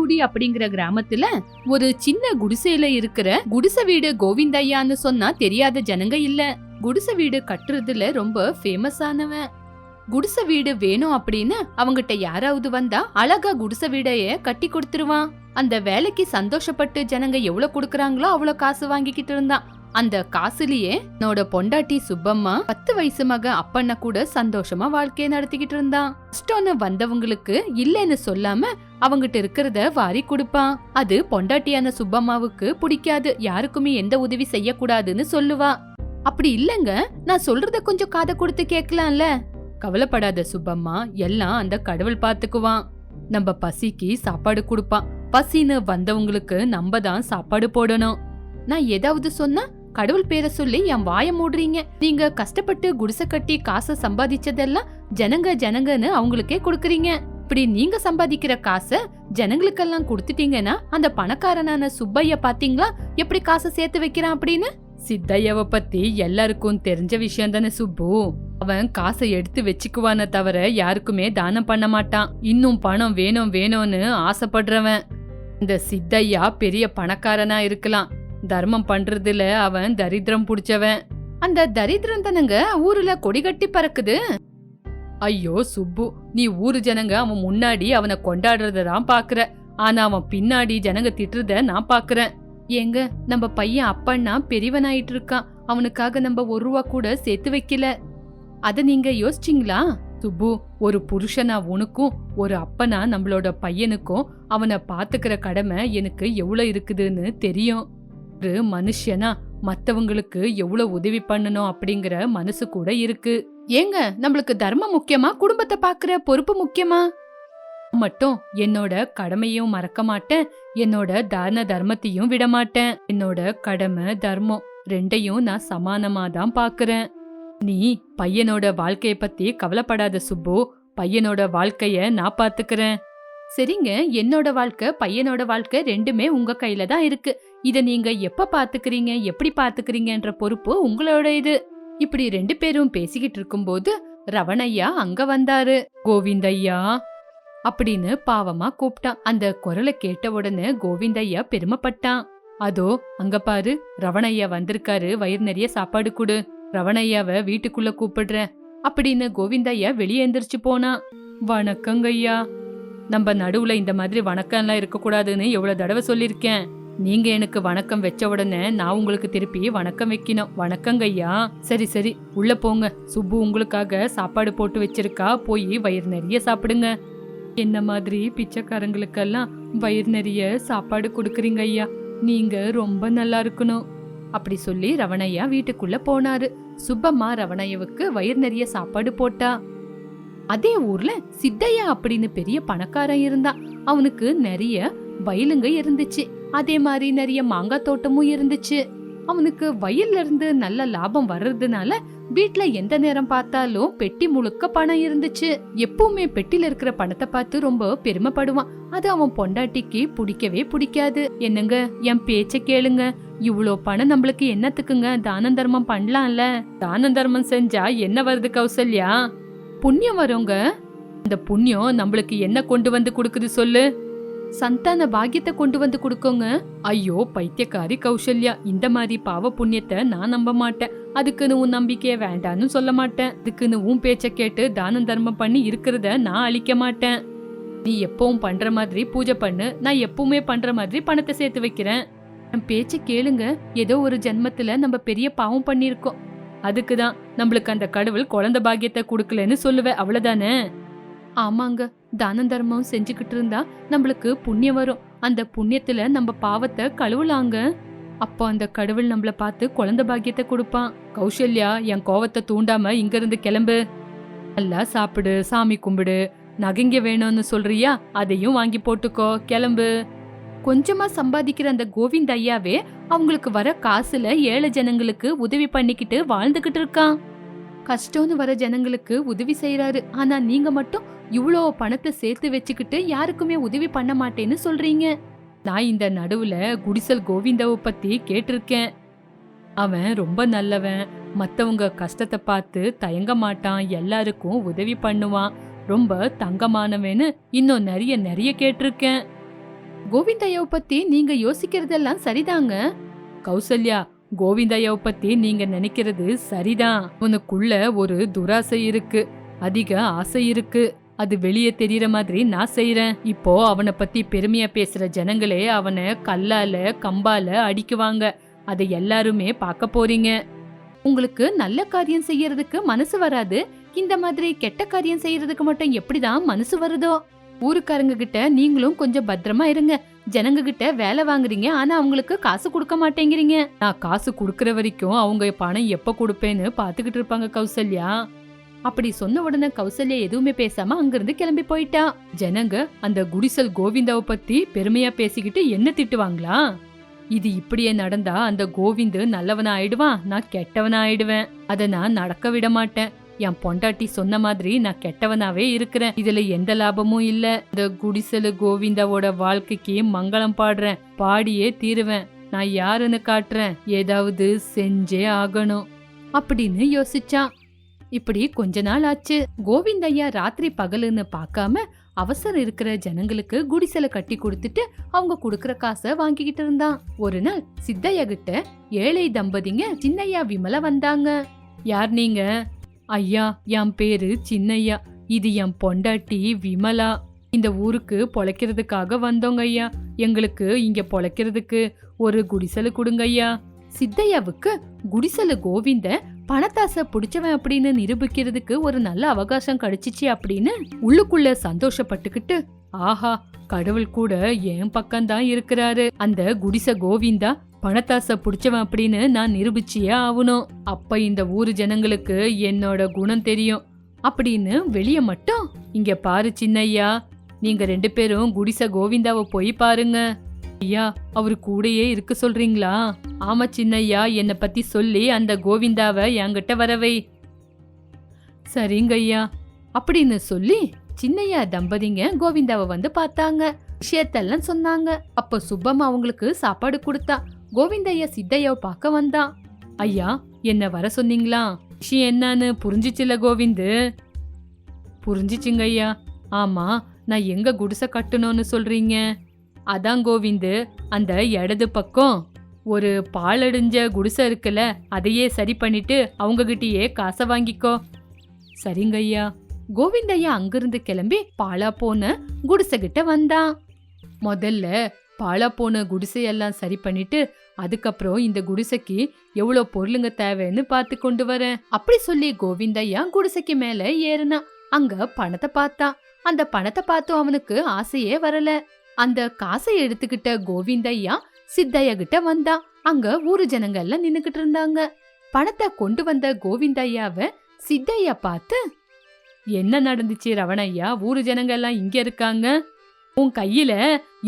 பெரியகுடி அப்படிங்கிற கிராமத்துல ஒரு சின்ன குடிசையில இருக்கிற குடிசை வீடு கோவிந்தையான்னு சொன்னா தெரியாத ஜனங்க இல்ல. குடிசை வீடு கட்டுறதுல ரொம்ப ஃபேமஸ் ஆனவன். குடிசை வீடு வேணும் அப்படின்னு அவங்கிட்ட யாராவது வந்தா அழகா குடிசை வீடைய கட்டி கொடுத்துருவான். அந்த வேலைக்கு சந்தோஷப்பட்டு ஜனங்க எவ்வளவு கொடுக்கறாங்களோ அவ்வளவு காசு வாங்கிக்கிட்டு இருந்தான். அந்த காசுலயே என்னோட பொண்டாட்டி சுப்பம்மா பத்து வயசு மக அப்பண்ண கூட சந்தோஷமா வாழ்க்கையை நடத்திக்கிட்டு இருந்தான். கஷ்டம்னு வந்தவங்களுக்கு இல்லைன்னு சொல்லாம அவங்கிட்ட இருக்கிறத வாரி கொடுப்பான் அது பொண்டாட்டியான சுப்பம்மாவுக்கு பிடிக்காது. யாருக்குமே எந்த உதவி செய்யக்கூடாதுன்னு சொல்லுவா. அப்படி இல்லங்க. நான் சொல்றத கொஞ்சம் காதை கொடுத்து கேட்கலாம்ல. கவலைப்படாத சுப்பம்மா எல்லாம் அந்த கடவுள் பாத்துக்குவான். நம்ம பசிக்கு சாப்பாடு கொடுப்பான் பசின்னு வந்தவங்களுக்கு நம்ம தான் சாப்பாடு போடணும். நான் ஏதாவது சொன்னா கடவுள் பேரை சொல்லி என் வாய மூடுறீங்க. நீங்க கஷ்டப்பட்டு குடிசை கட்டி காசை சம்பாதிச்சதெல்லாம் ஜனங்க ஜனங்கன்னு அவங்களுக்கே கொடுக்குறீங்க. அப்படி நீங்க சம்பாதிக்கிற காசை ஜனங்களுக்கெல்லாம் கொடுத்துட்டீங்கன்னா அந்த பணக்காரனான சுப்பைய பாத்தீங்களா? எப்படி காசை சேர்த்து வைக்கிறான் அப்படின்னு? சித்தையாவ பத்தி எல்லாருக்கும் தெரிஞ்ச விஷயம் தானே சுப்பு. அவன் காசை எடுத்து வச்சுக்குவானே தவிர யாருக்குமே தானம் பண்ண மாட்டான். இன்னும் பணம் வேணும் வேணும்னு ஆசைப்படுறவன். இந்த சித்தையா பெரிய பணக்காரனா இருக்கலாம். தர்மம் பண்றதுல அவன் தரித்திரம் புடிச்சவன். அந்த தரித்திரம் தானங்க ஊருல கொடி கட்டி பறக்குது. ஐயோ சுப்பு நீ ஊரு ஜனங்க அவன் முன்னாடி அவனை கொண்டாடுறத தான் பாக்குற. ஆனா அவன் பின்னாடி ஜனங்க திட்டுறத நான் பாக்குறேன். ஏங்க நம்ம பையன் அப்பன்னா பெரியவனாயிட்டு இருக்கான். அவனுக்காக நம்ம ஒரு ரூபா கூட சேர்த்து வைக்கல. அத நீங்க யோசிச்சீங்களா? சுப்பு ஒரு புருஷனா உனக்கும் ஒரு அப்பனா நம்மளோட பையனுக்கும் அவனை பாத்துக்கிற கடமை எனக்கு எவ்வளவு இருக்குதுன்னு தெரியும். ஒரு மனுஷனா மத்தவங்களுக்கு எவ்வளவு உதவி பண்ணணும் அப்படிங்கிற மனசு கூட இருக்கு. ஏங்க நம்மளுக்கு தர்மம் முக்கியமா? குடும்பத்தை பாக்குற பொறுப்பு முக்கியமா? மட்டும் என்னோட கடமையும் மறக்க மாட்டேன். என்னோட தான தர்மத்தையும் விட மாட்டேன். என்னோட கடமை தர்மம் ரெண்டையும் நான் சமானமா தான் பாக்குறேன் நீ பையனோட வாழ்க்கைய பத்தி கவலைப்படாத சுப்பு. பையனோட வாழ்க்கைய நான் பாத்துக்கிறேன் சரிங்க என்னோட வாழ்க்கை பையனோட வாழ்க்கை ரெண்டுமே உங்க கையில தான் இருக்கு. இத நீங்க எப்ப பாத்துக்கிறீங்க எப்படி பாத்துக்கிறீங்கன்ற பொறுப்பு உங்களோட இது. இப்படி ரெண்டு பேரும் பேசிக்கிட்டு இருக்கும்போது ரவணையா அங்க வந்தாரு. கோவிந்தையா அப்படின்னு பாவமா கூப்பிட்டான். அந்த குரலை கேட்ட உடனே கோவிந்தையா பெருமைப்பட்டான். அதோ அங்க பாரு ரவணையா வந்திருக்காரு வயிறு நிறைய சாப்பாடு கொடு. ரவணையாவை வீட்டுக்குள்ள கூப்பிடுறேன். அப்படின்னு கோவிந்தையா வெளியே எந்திரிச்சு போனான். வணக்கங்கய்யா நம்ம நடுவுல இந்த மாதிரி வணக்கம்லாம் இருக்கக்கூடாதுன்னு எவ்வளவு தடவை சொல்லியிருக்கேன். நீங்க எனக்கு வணக்கம் வச்ச உடனே நான் உங்களுக்கு திருப்பி வணக்கம் வைக்கணும். வணக்கங்கய்யா சரி சரி. உள்ள போங்க. சுப்பு உங்களுக்காக சாப்பாடு போட்டு வச்சிருக்கா. போய் வயிறு நிறைய சாப்பிடுங்க. என்ன மாதிரி பிச்சைக்காரங்களுக்கெல்லாம் வயிறு நிறைய சாப்பாடு கொடுக்குறீங்க ஐயா. நீங்க ரொம்ப நல்லா இருக்கணும். அப்படி சொல்லி ரவணையா வீட்டுக்குள்ள போனாரு. சுப்பம்மா ரவணையவுக்கு வயிறு நிறைய சாப்பாடு போட்டா. அதே ஊர்ல சித்தையா அப்படின்னு பெரிய பணக்காரன் இருந்தான். அவனுக்கு நிறைய வயலுங்க இருந்துச்சு. அதே மாதிரி நிறைய மாங்காய் தோட்டமும் இருந்துச்சு. அவனுக்கு வயல்ல இருந்து நல்ல லாபம் வர்றதுனால வீட்ல எந்த நேரம் பார்த்தாலும் பெட்டி முழுக்க பணம் இருந்துச்சு. எப்பவுமே பெட்டில இருக்கிற பணத்தை பார்த்து ரொம்ப பெருமைப்படுவான். அது அவன் பொண்டாட்டிக்கு பிடிக்கவே பிடிக்காது. என்னங்க என் பேச்ச கேளுங்க. இவ்வளோ பணம் நம்மளுக்கு என்னத்துக்குங்க? தான தர்மம் பண்ணலாம்ல. தான தர்மம் செஞ்சா என்ன வருது கௌசல்யா? புண்ணியம் வருங்க. இந்த புண்ணியம் நம்மளுக்கு என்ன கொண்டு வந்து கொடுக்குது சொல்லு. சந்தான பாக்கியத்தை கொண்டு வந்து கொடுக்கோங்க. ஐயோ பைத்தியக்காரி கௌசல்யா இந்த மாதிரி பாவ புண்ணியத்தை நான் நம்ப மாட்டேன். அதுக்குன்னு உன் நம்பிக்கைய வேண்டான்னு சொல்ல மாட்டேன். அதுக்குன்னு உன் பேச்ச கேட்டு தானம் தர்மம் பண்ணி இருக்கிறத நான் அழிக்க மாட்டேன். நீ எப்பவும் பண்ற மாதிரி பூஜை பண்ணு. நான் எப்பவுமே பண்ற மாதிரி பணத்தை சேர்த்து வைக்கிறேன். என் பேச்ச கேளுங்க. ஏதோ ஒரு ஜென்மத்துல நம்ம பெரிய பாவம் பண்ணிருக்கோம் அதுக்கு தான் நம்மளுக்கு அந்த கடவுள் குழந்தை பாக்கியத்தை கொடுக்கலன்னு சொல்லுவேன் அவ்வளவுதானே? ஆமாங்க தான தர்மம் செஞ்சுக்கிட்டு இருந்தா நம்மளுக்கு புண்ணியம் வரும். அந்த புண்ணியத்துல நம்ம பாவத்தை கழுவலாங்க. அப்போ அந்த கடவுள் நம்மள பார்த்து குழந்தை பாக்கியத்தை கொடுப்பான். கௌசல்யா என் கோவத்தை தூண்டாம இங்க இருந்து கிளம்பு. நல்லா சாப்பிடு சாமி கும்பிடு. நகைங்க வேணும்னு சொல்றியா? அதையும் வாங்கி போட்டுக்கோ. கிளம்பு. கொஞ்சமா சம்பாதிக்கிற அந்த கோவிந்த் ஐயாவே அவங்களுக்கு வர காசுல ஏழை ஜனங்களுக்கு உதவி பண்ணிக்கிட்டு வாழ்ந்துகிட்டு இருக்கான். கஷ்டம்னு வர ஜனங்களுக்கு உதவி செய்யறாரு ஆனா நீங்க மட்டும் இவ்வளோ பணத்தை சேர்த்து வச்சுக்கிட்டு யாருக்குமே உதவி பண்ண மாட்டேன்னு சொல்றீங்க. நான் இந்த நடுவுல குடிசல் கோவிந்தாவை பத்தி கேட்டிருக்கேன். அவன் ரொம்ப நல்லவன். மத்தவங்க கஷ்டத்தை பார்த்து தயங்க மாட்டான். எல்லாருக்கும் உதவி பண்ணுவான். ரொம்ப தங்கமானவன்னு இன்னும் நிறைய நிறைய கேட்டிருக்கேன். கோவிந்தையாவை பத்தி நீங்க யோசிக்கிறதெல்லாம் சரிதாங்க? கௌசல்யா கோவிந்தையாவை பத்தி நீங்க நினைக்கிறது சரிதான். உனக்குள்ள ஒரு துராசை இருக்கு அதிக ஆசை இருக்கு. அது வெளியே தெரியற மாதிரி நான் செய்யறேன் இப்போ அவனை பத்தி பெருமையா பேசுற ஜனங்களே அவனை கல்லால கம்பால அடிக்குவாங்க. அதை எல்லாருமே பார்க்க போறீங்க. உங்களுக்கு நல்ல காரியம் செய்யறதுக்கு மனசு வராது. இந்த மாதிரி கெட்ட காரியம் செய்யறதுக்கு மட்டும் எப்படிதான் மனசு வருதோ? ஊருக்காரங்க கிட்ட நீங்களும் கொஞ்சம் பத்திரமா இருங்க. ஜனங்க கிட்ட வேலை வாங்குறீங்க. ஆனா அவங்களுக்கு காசு கொடுக்க மாட்டேங்கிறீங்க. நான் காசு கொடுக்கற வரைக்கும் அவங்க பணம் எப்ப கொடுப்பேன்னு பாத்துக்கிட்டு இருப்பாங்க கௌசல்யா. அப்படி சொன்ன உடனே கௌசல்யா எதுவுமே பேசாம அங்கிருந்து கிளம்பி போயிட்டா. ஜனங்க அந்த குடிசல் கோவிந்தாவை பத்தி பெருமையா பேசிக்கிட்டு என்ன திட்டுவாங்களா? இது இப்படியே நடந்தா அந்த கோவிந்து நல்லவனா ஆயிடுவான் நான் கெட்டவனா ஆயிடுவேன் அத நான் நடக்க விட மாட்டேன். என் பொண்டாட்டி சொன்ன மாதிரி நான் கெட்டவனாவே இருக்கிறேன். இதுல எந்த லாபமும் இல்ல. இந்த குடிசலு கோவிந்தாவோட வாழ்க்கைக்கு மங்களம் பாடுறேன். பாடியே தீருவேன். நான் யாருன்னு காட்டுறேன். ஏதாவது செஞ்சே ஆகணும். அப்படின்னு யோசிச்சான். இப்படி கொஞ்ச நாள் ஆச்சு. கோவிந்தையா ராத்திரி பகலுன்னு பார்க்காம அவசரம் இருக்கிற ஜனங்களுக்கு குடிசலை கட்டி கொடுத்துட்டு அவங்க குடுக்கற காசை வாங்கிக்கிட்டு இருந்தான். ஒரு நாள் சித்தையா கிட்ட ஏழை தம்பதிங்க சின்னையா விமலா வந்தாங்க. யார் நீங்க? ஐயா என் பேரு சின்னையா. இது என் பொண்டாட்டி விமலா. இந்த ஊருக்கு பொழைக்கிறதுக்காக வந்தோங்க ஐயா. எங்களுக்கு இங்க பொழைக்கிறதுக்கு ஒரு குடிசலு கொடுங்க ஐயா. சித்தையாவுக்கு குடிசலு கோவிந்த பணத்தாசை பிடிச்சவன் அப்படின்னு நிரூபிக்கிறதுக்கு ஒரு நல்ல அவகாசம் கிடைச்சிச்சு அப்படின்னு உள்ளுக்குள்ள சந்தோஷப்பட்டுக்கிட்டு ஆஹா கடவுள் கூட என் பக்கம்தான் இருக்கிறாரு. அந்த குடிச கோவிந்தா பணத்தாசை பிடிச்சவன் அப்படின்னு நான் நிரூபிச்சியே ஆகணும். அப்ப இந்த ஊரு ஜனங்களுக்கு என்னோட குணம் தெரியும். அப்படின்னு வெளிய மட்டும் இங்க பாரு சின்னையா நீங்க ரெண்டு பேரும் குடிச கோவிந்தாவை போய் பாருங்க. ஐயா அவரு கூடயே இருக்க சொல்றீங்களா? ஆமா சின்னையா என்னை பத்தி சொல்லி அந்த கோவிந்தாவை என்கிட்ட வரவை. சரிங்க ஐயா அப்படின்னு சொல்லி சின்னையா தம்பதிங்க கோவிந்தாவை வந்து பார்த்தாங்க. விஷயத்தெல்லாம் சொன்னாங்க. அப்ப சுப்பம்மா அவங்களுக்கு சாப்பாடு கொடுத்தா. கோவிந்தையா சித்தையாவை பார்க்க வந்தான் ஐயா என்ன வர சொன்னீங்களா? விஷயம் என்னன்னு புரிஞ்சிச்சுல கோவிந்து? புரிஞ்சிச்சுங்க ஐயா. ஆமா நான் எங்க குடிசை கட்டணும்னு சொல்றீங்க? அதான் கோவிந்து அந்த இடது பக்கம். ஒரு பாலடைஞ்ச குடிசை இருக்குல்ல அதையே சரி பண்ணிட்டு அவங்க கிட்டயே காசை வாங்கிக்கோ. சரிங்க ஐயா. கோவிந்தையா அங்கிருந்து கிளம்பி பாலா போன குடிசை கிட்ட வந்தான் முதல்ல பாலா போன குடிசையெல்லாம் சரி பண்ணிட்டு அதுக்கப்புறம் இந்த குடிசைக்கு எவ்வளோ பொருளுங்க தேவைன்னு பார்த்து கொண்டு வரேன். அப்படி சொல்லி கோவிந்தையா குடிசைக்கு மேல ஏறினான் அங்க பணத்தை பார்த்தான் அந்த பணத்தை பார்த்தும் அவனுக்கு ஆசையே வரல. அந்த காசை எடுத்துக்கிட்ட கோவிந்தையா சித்தையா கிட்ட வந்தான் அங்க ஊரு ஜனங்க எல்லாம் நின்னுகிட்டு இருந்தாங்க. பணத்தை கொண்டு வந்த கோவிந்தையாவ சித்தையா பார்த்து என்ன நடந்துச்சு ரவணையா ஊரு ஜனங்க எல்லாம் இங்க இருக்காங்க? உன் கையில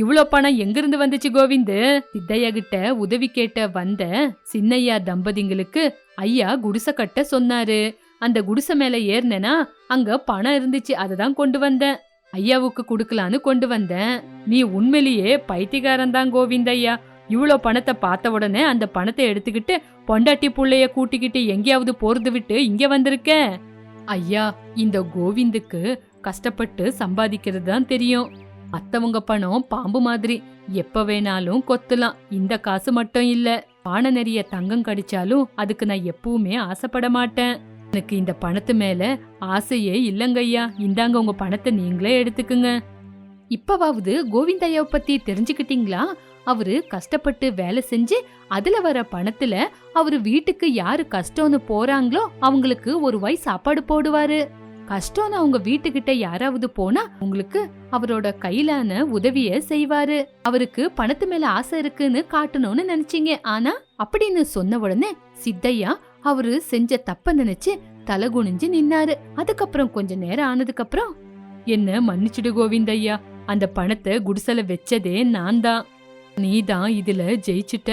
இவ்ளோ பணம் எங்கிருந்து வந்துச்சு கோவிந்து? சித்தையா கிட்ட உதவி கேட்ட வந்த சின்னையா தம்பதிங்களுக்கு ஐயா குடிசை கட்ட சொன்னாரு. அந்த குடிசை மேல ஏறினேனா அங்க பணம் இருந்துச்சு அதை தான் கொண்டு வந்தேன். ஐயாவுக்கு கொடுக்கலான்னு கொண்டு வந்தேன். நீ உண்மையிலேயே பைத்தியக்காரன் தான் கோவிந்தையா இவ்ளோ பணத்தை பார்த்த உடனே அந்த பணத்தை எடுத்துக்கிட்டு பொண்டாட்டி புள்ளைய கூட்டிக்கிட்டு எங்கேயாவது போறது விட்டு இங்க வந்திருக்க? ஐயா இந்த கோவிந்துக்கு கஷ்டப்பட்டு சம்பாதிக்கிறது தான் தெரியும். மத்தவங்க பணம் பாம்பு மாதிரி. எப்ப வேணாலும் கொத்தலாம். இந்த காசு மட்டும் இல்ல. பானை நிறைய தங்கம் கடிச்சாலும் அதுக்கு நான் எப்பவுமே ஆசைப்பட மாட்டேன். எனக்கு இந்த பணத்து மேல ஆசையே இல்லங்கய்யா இந்தாங்க உங்க பணத்தை நீங்களே எடுத்துக்குங்க. இப்பவாவது கோவிந்தையாவை பத்தி தெரிஞ்சுக்கிட்டீங்களா? அவரு கஷ்டப்பட்டு வேலை செஞ்சு அதுல வர பணத்துல அவரு வீட்டுக்கு யாரு கஷ்டம்னு போறாங்களோ அவங்களுக்கு ஒரு வாய் சாப்பாடு போடுவாரு. கஷ்டம்னு அவங்க வீட்டுக்கிட்ட யாராவது போனா உங்களுக்கு அவரோட கையிலான உதவிய செய்வாரு. அவருக்கு பணத்து மேல ஆசை இருக்குன்னு காட்டணும்னு நினைச்சீங்க. ஆனா அப்படின்னு சொன்ன உடனே சித்தையா அவரு செஞ்ச தப்ப நினைச்சு தலை குனிஞ்சு நின்னாரு. அதுக்கப்புறம் கொஞ்ச நேரம் ஆனதுக்கு அப்புறம் என்ன மன்னிச்சுடு கோவிந்தையா அந்த பணத்தை குடிசல வச்சதே நான் தான் நீ தான் இதுல ஜெயிச்சிட்ட.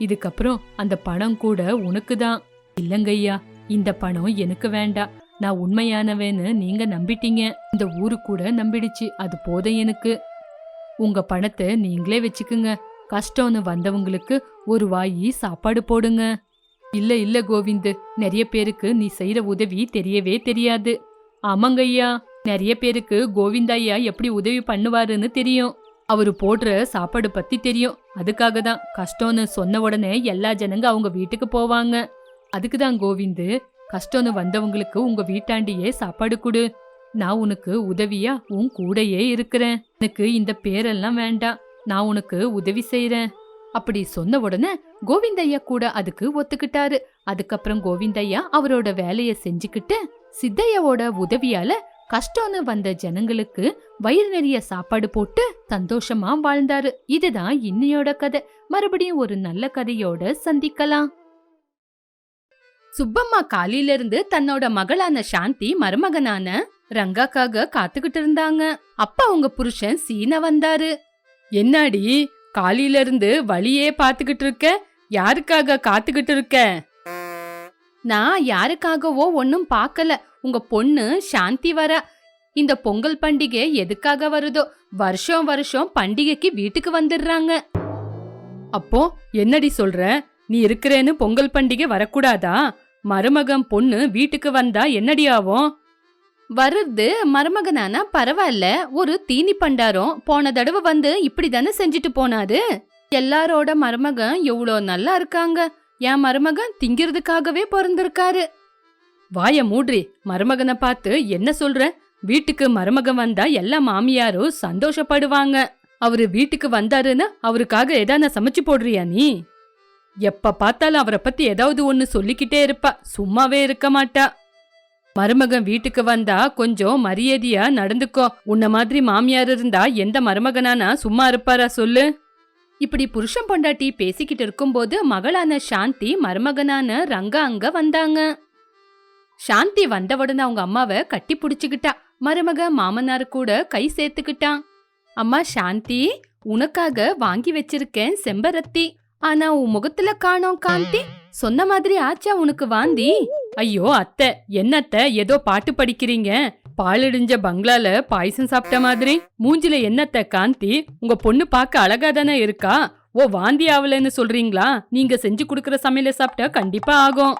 இதுக்கப்புறம் அந்த பணம் கூட உனக்கு தான் இல்லங்கய்யா இந்த பணம் எனக்கு வேண்டாம். நான் உண்மையானவேன்னு நீங்க நம்பிட்டீங்க. இந்த ஊரு கூட நம்பிடுச்சு. அது போதும் எனக்கு. உங்க பணத்தை நீங்களே வச்சுக்குங்க. கஷ்டம்னு வந்தவங்களுக்கு ஒரு வாயி சாப்பாடு போடுங்க. இல்ல இல்ல கோவிந்து நிறைய பேருக்கு நீ செய்யற உதவி தெரியவே தெரியாது. ஆமாங்கய்யா நிறைய பேருக்கு கோவிந்தையா எப்படி உதவி பண்ணுவாருன்னு தெரியும். அவர் போடுற சாப்பாடு பத்தி தெரியும். அதுக்காக தான் கஷ்டம்னு சொன்ன உடனே எல்லா ஜனங்க அவங்க வீட்டுக்கு போவாங்க. அதுக்கு தான் கோவிந்து கஷ்டம்னு வந்தவங்களுக்கு உங்க வீட்டாண்டியே சாப்பாடு கொடு. நான் உனக்கு உதவியா உன் கூடயே இருக்கிறேன். எனக்கு இந்த பேரெல்லாம் வேண்டாம். நான் உனக்கு உதவி செய்றேன். அப்படி சொன்ன உடனே கோவிந்தையா கூட அதுக்கு ஒத்துக்கிட்டாரு. அதுக்கப்புறம் கோவிந்தையா அவரோட வேலைய செஞ்சுக்கிட்டு சித்தையாவோட உதவியால கஷ்டம்னு வந்த ஜனங்களுக்கு வயிறு நிறைய சாப்பாடு போட்டு சந்தோஷமா வாழ்ந்தாரு. இதுதான் இன்னையோட கதை. மறுபடியும் ஒரு நல்ல கதையோட சந்திக்கலாம். சுப்பம்மா காலையில இருந்து தன்னோட மகளான சாந்தி மருமகனான ரங்காக்காக காத்துக்கிட்டு இருந்தாங்க. அப்ப அவங்க புருஷன் சீன வந்தாரு. என்னாடி காலையில இருந்து வழியே பாத்துக்கிட்டு இருக்க? யாருக்காக காத்துக்கிட்டு இருக்க? நான் யாருக்காகவோ ஒன்னும் பார்க்கல. உங்க பொண்ணு சாந்தி வர. இந்த பொங்கல் பண்டிகை எதுக்காக வருதோ வருஷம் வருஷம் பண்டிகைக்கு வீட்டுக்கு வந்துடுறாங்க. அப்போ என்னடி சொல்ற? நீ இருக்கிறேன்னு பொங்கல் பண்டிகை வரக்கூடாதா? மருமகன் பொண்ணு வீட்டுக்கு வந்தா என்னடி ஆகும்? வருது மருமகனானா பரவாயில்ல. ஒரு தீனி பண்டாரம் போன தடவை வந்து இப்படி தானே செஞ்சுட்டு போனாரு? எல்லாரோட மருமகன் எவ்வளோ நல்லா இருக்காங்க. என் மருமகன் திங்கிறதுக்காகவே பிறந்திருக்காரு. வாய மூட்ரி மருமகனை பார்த்து என்ன சொல்ற? வீட்டுக்கு மருமகன் வந்தா எல்லா மாமியாரும் சந்தோஷப்படுவாங்க. அவரு வீட்டுக்கு வந்தாருன்னா அவருக்காக ஏதான சமைச்சு போடுறியா நீ? எப்ப பார்த்தாலும் அவரை பத்தி ஏதாவது ஒன்னு சொல்லிக்கிட்டே இருப்பா. சும்மாவே இருக்க மாட்டா. மருமகன் வீட்டுக்கு வந்தா கொஞ்சம் மரியாதையா நடந்துக்கோ. உன்ன மாதிரி மாமியார் இருந்தா எந்த மருமகனானா சும்மா இருப்பாரா சொல்லு. இப்படி புருஷன் பொண்டாட்டி பேசிக்கிட்டு இருக்கும்போது மகளான சாந்தி மருமகனான ரங்கா அங்க வந்தாங்க. சாந்தி வந்த உடனே அவங்க அம்மாவை கட்டி புடிச்சுக்கிட்டா. மருமக மாமனார் கூட கை சேர்த்துக்கிட்டான். அம்மா சாந்தி உனக்காக வாங்கி வச்சிருக்கேன் செம்பரத்தி. ஆனா உன் முகத்துல காணோம் காந்தி சொன்ன மாதிரி ஆச்சா உனக்கு வாந்தி? ஐயோ அத்தை என்னத்த ஏதோ பாட்டு படிக்கிறீங்க. பாலிடிஞ்ச பங்களால பாயசம் சாப்பிட்ட மாதிரி. மூஞ்சில என்னத்த காந்தி உங்க பொண்ணு பார்க்க அழகா தானே இருக்கா? ஓ வாந்தி ஆவலன்னு சொல்றீங்களா? நீங்க செஞ்சு கொடுக்கற சமையல சாப்பிட்டா கண்டிப்பா ஆகும்.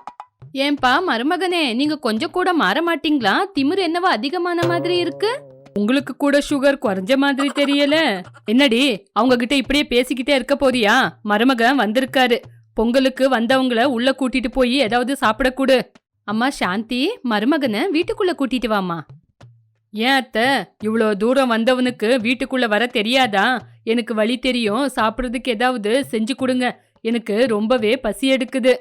ஏன்பா மருமகனே நீங்க கொஞ்சம் கூட மாற மாட்டீங்களா? திமிரு என்னவோ அதிகமான மாதிரி இருக்கு. உங்களுக்கு கூட சுகர் குறைஞ்ச மாதிரி தெரியல. என்னடி அவங்க கிட்ட இப்படியே பேசிக்கிட்டே இருக்க போறியா? மருமகன் வந்திருக்காரு. பொங்கலுக்கு வந்தவங்கள உள்ள கூட்டிட்டு போய் ஏதாவது சாப்பிட கூடு. அம்மா சாந்தி மருமகனை வீட்டுக்குள்ள கூட்டிட்டு வாமா ஏன் அத்தை இவ்வளோ தூரம் வந்தவனுக்கு வீட்டுக்குள்ள வர தெரியாதா? எனக்கு வழி தெரியும். சாப்பிட்றதுக்கு ஏதாவது செஞ்சு கொடுங்க. எனக்கு ரொம்பவே பசி எடுக்குது.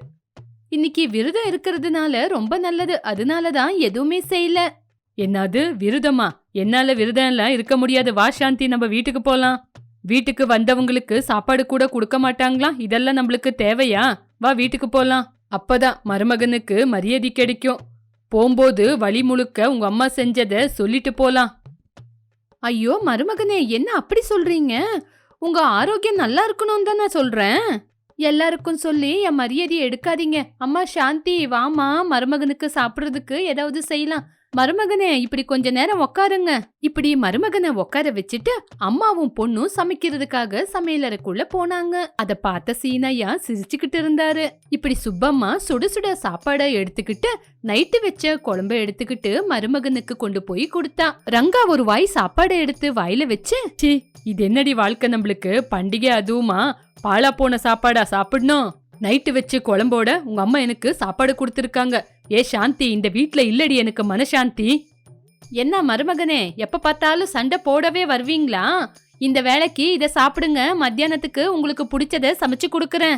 இன்னைக்கு விரதம் இருக்கிறதுனால ரொம்ப நல்லது. அதனால தான் எதுவுமே செய்யல. என்னது விரதமா? என்னால விரதம்லாம் இருக்க முடியாது. வா சாந்தி நம்ம வீட்டுக்கு போலாம். வீட்டுக்கு வந்தவங்களுக்கு சாப்பாடு கூட கொடுக்க மாட்டாங்களா? இதெல்லாம் நம்மளுக்கு தேவையா? வா வீட்டுக்கு போலாம். அப்பதான் மருமகனுக்கு மரியாதை கிடைக்கும். போகும்போது வழி முழுக்க உங்க அம்மா செஞ்சதை சொல்லிட்டு போலாம். ஐயோ மருமகனே என்ன அப்படி சொல்றீங்க? உங்க ஆரோக்கியம் நல்லா இருக்கணும் தான் நான் சொல்றேன். எல்லாருக்கும் சொல்லி என் மரியாதையை எடுக்காதீங்க. அம்மா சாந்தி வாமா மருமகனுக்கு சாப்பிட்றதுக்கு ஏதாவது செய்யலாம். மருமகனே இப்படி கொஞ்ச நேரம் உக்காருங்க. இப்படி மருமகனை உட்கார வச்சுட்டு அம்மாவும் பொண்ணும் சமைக்கிறதுக்காக சமையலறைக்குள்ள போனாங்க. அத பார்த்த சீனையா சிரிச்சுக்கிட்டு இருந்தாரு. இப்படி சுப்பம்மா சுட சுட சாப்பாட எடுத்துக்கிட்டு நைட்டு வச்ச குழம்ப எடுத்துக்கிட்டு மருமகனுக்கு கொண்டு போய் கொடுத்தா. ரங்கா ஒரு வாய் சாப்பாடை எடுத்து வாயில வச்சு ச்சீ இது என்னடி வாழ்க்கை நம்மளுக்கு? பண்டிகை அதுவுமா? பாலா போன சாப்பாடா சாப்பிடணும். நைட்டு வச்சு குழம்போட உங்க அம்மா எனக்கு சாப்பாடு கொடுத்துருக்காங்க. ஏ சாந்தி இந்த வீட்ல இல்லடி எனக்கு மனசாந்தி. என்ன மருமகனே எப்ப பார்த்தாலும் சண்டை போடவே வருவீங்களா? இந்த வேலைக்கு இதை சாப்பிடுங்க மத்தியானத்துக்கு உங்களுக்கு பிடிச்சத சமைச்சு கொடுக்குறேன்.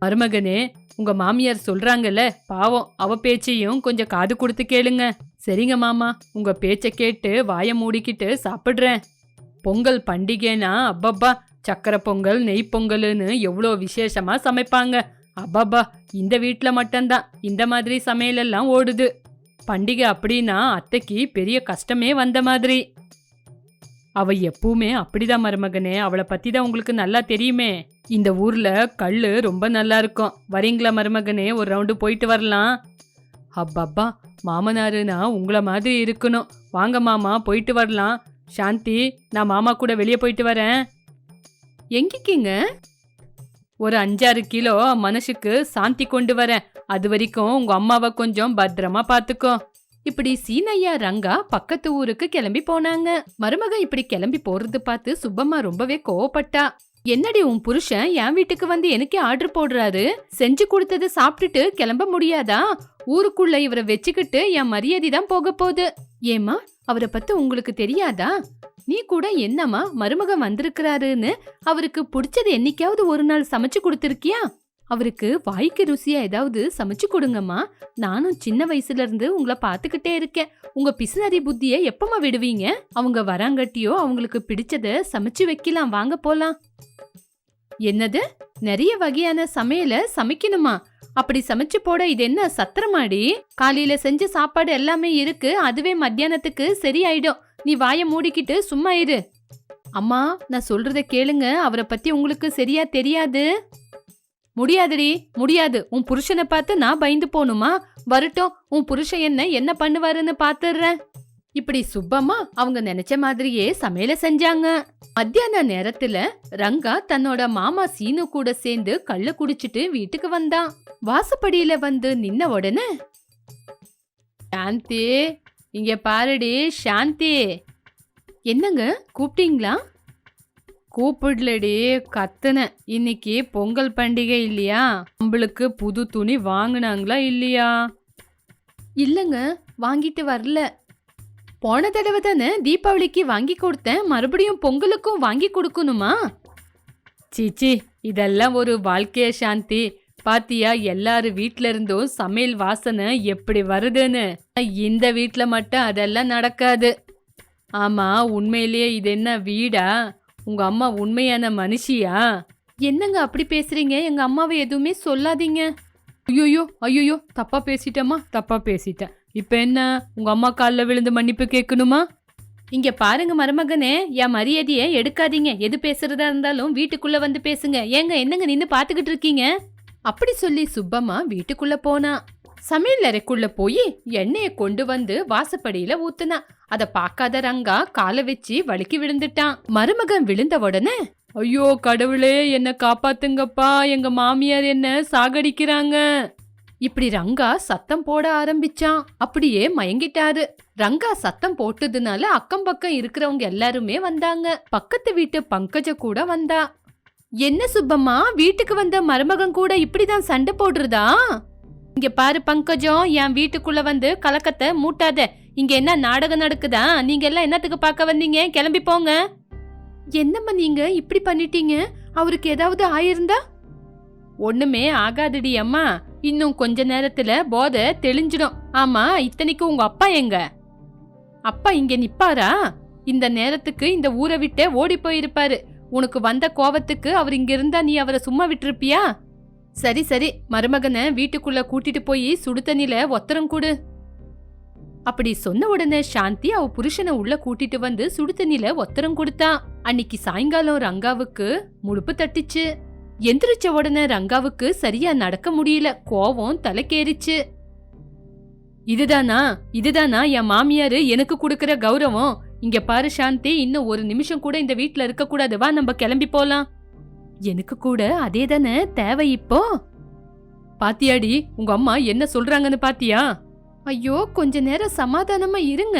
மருமகனே உங்க மாமியார் சொல்றாங்கல்ல பாவம் அவ பேச்சையும் கொஞ்சம் காது கொடுத்து கேளுங்க. சரிங்க மாமா உங்க பேச்ச கேட்டு வாய மூடிக்கிட்டு சாப்பிடுறேன். பொங்கல் பண்டிகைனா அப்பப்பா சக்கரை பொங்கல் நெய் பொங்கல்னு எவ்வளோ விசேஷமா சமைப்பாங்க. அப்பாப்பா இந்த வீட்டில் மட்டும்தான். இந்த மாதிரி சமையலெல்லாம் ஓடுது. பண்டிகை அப்படின்னா அத்தைக்கு பெரிய கஷ்டமே வந்த மாதிரி. அவ எப்பவுமே அப்படிதான் மருமகனே. அவளை பத்தி தான் உங்களுக்கு நல்லா தெரியுமே. இந்த ஊர்ல கல் ரொம்ப நல்லா இருக்கும். வரீங்களா மருமகனே? ஒரு ரவுண்டு போயிட்டு வரலாம். அப்பப்பா மாமனாருனா உங்களை மாதிரி இருக்கணும். வாங்க மாமா போயிட்டு வரலாம். சாந்தி நான் மாமா கூட வெளியே போயிட்டு வரேன். எங்கிக்கிங்க? ஒரு அஞ்சாறு கிலோ மனசுக்கு சாந்தி கொண்டு வரேன் அது வரைக்கும் உங்க அம்மாவை கொஞ்சம் பத்திரமா பாத்துக்கோ. இப்படி சீனையா ரங்கா பக்கத்து ஊருக்கு கிளம்பி போனாங்க. மருமக இப்படி கிளம்பி போறது பார்த்து சுப்பம்மா ரொம்பவே கோவப்பட்டா. என்னடி உன் புருஷன் என் வீட்டுக்கு வந்து எனக்கே ஆர்டர் போடுறாரு? செஞ்சு கொடுத்தது சாப்பிட்டுட்டு கிளம்ப முடியாதா? ஊருக்குள்ள இவரை வச்சுக்கிட்டு என் மரியாதை தான் போக போகுது. ஏமா அவரை பத்தி உங்களுக்கு தெரியாதா? நீ கூட என்னம்மா மருமகன் வந்திருக்கிறாருன்னு அவருக்கு பிடிச்சது என்னைக்காவது ஒரு நாள் சமைச்சு கொடுத்துருக்கியா? அவருக்கு வாய்க்கு ருசியா ஏதாவது சமைச்சு கொடுங்கம்மா. நானும் சின்ன வயசுல இருந்து உங்களை பாத்துக்கிட்டே இருக்கேன். உங்க பிசுனரி புத்திய எப்பமா விடுவீங்க? அவங்க வராங்கட்டியோ அவங்களுக்கு பிடிச்சத சமைச்சு வைக்கலாம். வாங்க போலாம். என்னது? நிறைய வகையான சமையல சமைக்கணுமா? அப்படி சமைச்சு போட இது என்ன சத்திரமாடி? காலையில செஞ்ச சாப்பாடு எல்லாமே இருக்கு. அதுவே மத்தியானத்துக்கு சரியாயிடும். நீ வாயை மூடிக்கிட்டு சும்மா இரு. அம்மா நான் சொல்றத கேளுங்க. அவரை பத்தி உங்களுக்கு சரியா தெரியாது? முடியாதுடி முடியாது. உன் புருஷனை பார்த்து நான் பயந்து போகணுமா? வரட்டும் உன் புருஷன் என்ன என்ன பண்ணுவாருன்னு பாத்துடுறேன் இப்படி சுப்பம்மா அவங்க நினைச்ச மாதிரியே சமையல செஞ்சாங்க. மத்தியான நேரத்துல ரங்கா தன்னோட மாமா சீனு கூட சேர்ந்து கள்ள குடிச்சிட்டு வீட்டுக்கு வந்தான். வாசப்படியில வந்து நின்ன உடனே சாந்தி இங்க பாருடி சாந்தி. என்னங்க? கூப்பிட்டீங்களா? கூப்பிடலடி கத்துன இன்னைக்கு பொங்கல் பண்டிகை இல்லையா? நம்மளுக்கு புது துணி வாங்கினாங்களா இல்லையா? இல்லைங்க வாங்கிட்டு வரல. போன தடவை தானே தீபாவளிக்கு வாங்கி கொடுத்தேன். மறுபடியும் பொங்கலுக்கும் வாங்கி கொடுக்கணுமா? சீச்சி இதெல்லாம் ஒரு வாழ்க்கைய சாந்தி. பாத்தியா எல்லாரு வீட்ல இருந்தும் சமையல் வாசனை எப்படி வருதுன்னு? இந்த வீட்ல மட்டும் அதெல்லாம் நடக்காது. ஆமா உண்மையிலேயே இது என்ன வீடா? உங்க அம்மா உண்மையான மனுஷியா? என்னங்க அப்படி பேசுறீங்க? எங்க அம்மாவை எதுவுமே சொல்லாதீங்க. ஐயோயோ ஐயோயோ தப்பா பேசிட்டேமா தப்பா பேசிட்டேன். இப்ப என்ன உங்க அம்மா காலில் விழுந்து மன்னிப்பு கேட்கணுமா? இங்க பாருங்க மருமகனே என் மரியாதையை எடுக்காதீங்க. எது பேசுறதா இருந்தாலும் வீட்டுக்குள்ள வந்து பேசுங்க. ஏங்க என்னங்க நின்று பாத்துக்கிட்டு இருக்கீங்க? அப்படி சொல்லி சுப்பம்மா வீட்டுக்குள்ள போனா. சமையல் அறைக்குள்ள போய் எண்ணெய கொண்டு வந்து வாசப்படியில ஊத்துனா. அத பார்க்காத ரங்கா காலை வச்சு வழுக்கி விழுந்துட்டான். மருமகன் விழுந்த உடனே ஐயோ கடவுளே என்ன காப்பாத்துங்கப்பா எங்க மாமியார் என்ன சாகடிக்கிறாங்க? இப்படி ரங்கா சத்தம் போட ஆரம்பிச்சான். அப்படியே மயங்கிட்டாரு. ரங்கா சத்தம் போட்டதுனால அக்கம் பக்கம் இருக்கிறவங்க எல்லாருமே வந்தாங்க. பக்கத்து வீட்டு பங்கஜ கூட வந்தா. என்ன சுப்பம்மா? வீட்டுக்கு வந்த மருமகன் கூட இப்படிதான் சண்டை போடுறதா? இங்க பாரு பங்கஜம் என் வீட்டுக்குள்ள வந்து கலக்கத்தை மூட்டாத. இங்க என்ன நாடகம் நடக்குதா? நீங்க எல்லாம் என்னத்துக்கு பார்க்க வந்தீங்க? கிளம்பி போங்க. என்னம்மா நீங்க இப்படி பண்ணிட்டீங்க? அவருக்கு ஏதாவது ஆயிருந்தா? ஒண்ணுமே ஆகாதடி அம்மா. இன்னும் கொஞ்ச நேரத்துல போதை தெளிஞ்சிடும். ஆமா இத்தனைக்கு உங்க அப்பா எங்க? அப்பா இங்க நிப்பாரா? இந்த நேரத்துக்கு இந்த ஊரை விட்டே ஓடி போயிருப்பாரு. உனக்கு வந்த கோவத்துக்கு அவர் இங்க இருந்தா நீ அவரை சும்மா விட்டுருப்பியா? சரி சரி மருமகனை வீட்டுக்குள்ள கூட்டிட்டு போய் சுடுதண்ணில ஒத்தரம் கொடு. அப்படி சொன்ன உடனே சாந்தி அவ புருஷனை உள்ள கூட்டிட்டு வந்து சுடுதண்ணில ஒத்தரம் கொடுத்தா. அன்னைக்கு சாயங்காலம் ரங்காவுக்கு முழுப்பு தட்டிச்சு. எந்திரிச்ச உடனே ரங்காவுக்கு சரியா நடக்க முடியல கோவம் தலைக்கேறிச்சு. இதுதானா இதுதானா என் மாமியாரு எனக்கு கொடுக்கற கௌரவம் இங்க பாரு சாந்தி இன்னும் ஒரு நிமிஷம் கூட இந்த வீட்ல இருக்க கூடாது. வா நம்ம கிளம்பி போலாம். எனக்கு கூட அதே தானே தேவை இப்போ? பாத்தியாடி உங்க அம்மா என்ன சொல்றாங்கன்னு பாத்தியா? ஐயோ கொஞ்ச நேரம் சமாதானமா இருங்க.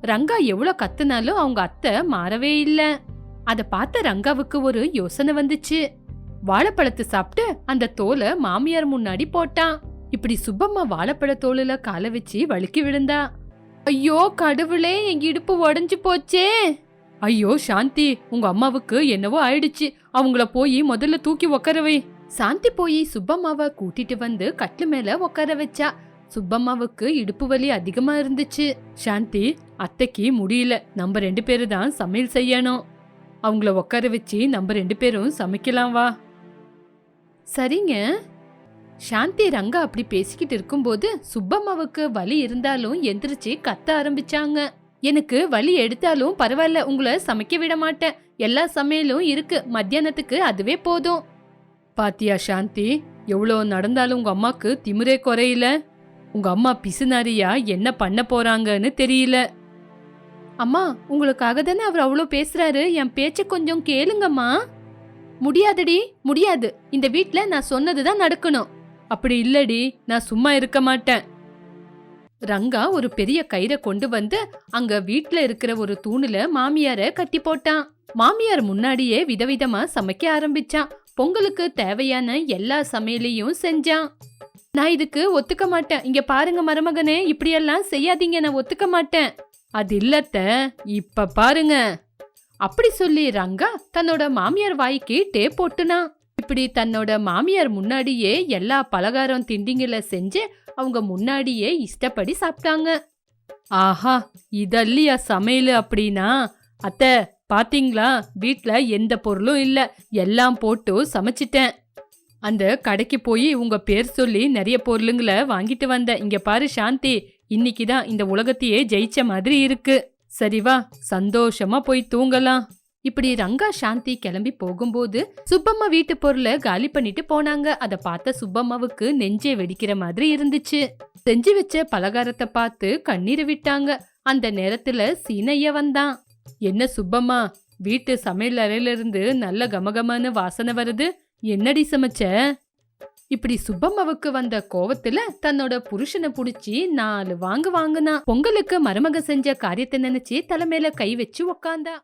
ரங்கா எவ்வளவு கத்துனாலும் அவங்க அத்தை மாறவே இல்ல. அத பார்த்த ரங்காவுக்கு ஒரு யோசனை வந்துச்சு. வாழைப்பழத்தை சாப்பிட்டு அந்த தோலை மாமியார் முன்னாடி போட்டான். இப்படி சுப்பம்மா வாழைப்பழ தோலுல காலை வச்சு வழுக்கி விழுந்தா. ஐயோ கடவுளே எங்க இடுப்பு உடைஞ்சு போச்சே. ஐயோ சாந்தி உங்க அம்மாவுக்கு என்னவோ ஆயிடுச்சு. அவங்கள போய் முதல்ல தூக்கி உட்கார வை. சாந்தி போய் சுப்பம்மாவை கூட்டிட்டு வந்து கட்டில் மேல உட்கார வச்சா. சுப்பம்மாவுக்கு இடுப்பு வலி அதிகமா இருந்துச்சு. சாந்தி அத்தைக்கு முடியல. நம்ம ரெண்டு பேரும் தான் சமையல் செய்யணும். அவங்கள உட்கார வச்சு நம்ம ரெண்டு பேரும் சமைக்கலாம் வா. சரிங்க. சாந்தி ரங்கா அப்படி பேசிக்கிட்டு இருக்கும்போது சுப்பம்மாவுக்கு வலி இருந்தாலும் எந்திரிச்சு கத்த ஆரம்பிச்சாங்க. எனக்கு வலி எடுத்தாலும் பரவாயில்ல உங்களை சமைக்க விட மாட்டேன். எல்லா சமையலும் இருக்கு மத்தியானத்துக்கு அதுவே போதும். பாத்தியா சாந்தி எவ்வளோ நடந்தாலும் உங்க அம்மாக்கு திமிரே குறையில. உங்க அம்மா பிசுநாரியா என்ன பண்ண போறாங்கன்னு தெரியல. அம்மா உங்களுக்காக தானே அவர் அவ்வளோ பேசுறாரு என் பேச்ச கொஞ்சம் கேளுங்கம்மா. முடியாதடி முடியாது. இந்த வீட்டில் நான் சொன்னது தான் நடக்கணும். அப்படி இல்லடி நான் சும்மா இருக்க மாட்டேன். ரங்கா ஒரு பெரிய கயிறை கொண்டு வந்து அங்க வீட்ல இருக்கிற ஒரு தூணுல மாமியார கட்டி போட்டான். மாமியார் முன்னாடியே விதவிதமா சமைக்க ஆரம்பிச்சான். பொங்கலுக்கு தேவையான எல்லா சமையலையும் செஞ்சான். நான் இதுக்கு ஒத்துக்க மாட்டேன். இங்க பாருங்க மருமகனே இப்படியெல்லாம் செய்யாதீங்க நான் ஒத்துக்க மாட்டேன். அது இல்லத்த இப்ப பாருங்க. அப்படி சொல்லி ரங்கா தன்னோட மாமியார் வாய்க்கு டேப் போட்டுனான். இப்படி தன்னோட மாமியார் முன்னாடியே எல்லா பலகாரம் திண்டிங்களை செஞ்சு அவங்க முன்னாடியே இஷ்டப்படி சாப்பிட்டாங்க. ஆஹா இதல்லியா சமையல் அப்படின்னா? அத்தை பாத்தீங்களா? வீட்டில் எந்த பொருளும் இல்லை. எல்லாம் போட்டு சமைச்சிட்டேன். அந்த கடைக்கு போய் உங்க பேர் சொல்லி நிறைய பொருளுங்களை வாங்கிட்டு வந்தேன். இங்க பாரு சாந்தி இன்னைக்கு தான் இந்த உலகத்தையே ஜெயிச்ச மாதிரி இருக்கு. சரிவா சந்தோஷமா போய் தூங்கலாம். இப்படி ரங்கா சாந்தி கிளம்பி போகும்போது சுப்பம்மா வீட்டு பொருளை காலி பண்ணிட்டு போனாங்க. அத பார்த்த சுப்பம்மாவுக்கு நெஞ்சே வெடிக்கிற மாதிரி இருந்துச்சு. செஞ்சு வச்ச பலகாரத்தை பார்த்து கண்ணீர் விட்டாங்க. அந்த நேரத்துல சீனைய வந்தான். என்ன சுப்பம்மா வீட்டு சமையல் அறையில இருந்து நல்ல கமகமான வாசனை வருது. என்னடி சமைச்ச? இப்படி சுப்பம்மாவுக்கு வந்த கோவத்துல தன்னோட புருஷனை புடிச்சு நாலு வாங்கு வாங்குனா. பொங்கலுக்கு மருமக செஞ்ச காரியத்தை நினைச்சு தலைமையில கை வச்சு உக்காந்தா.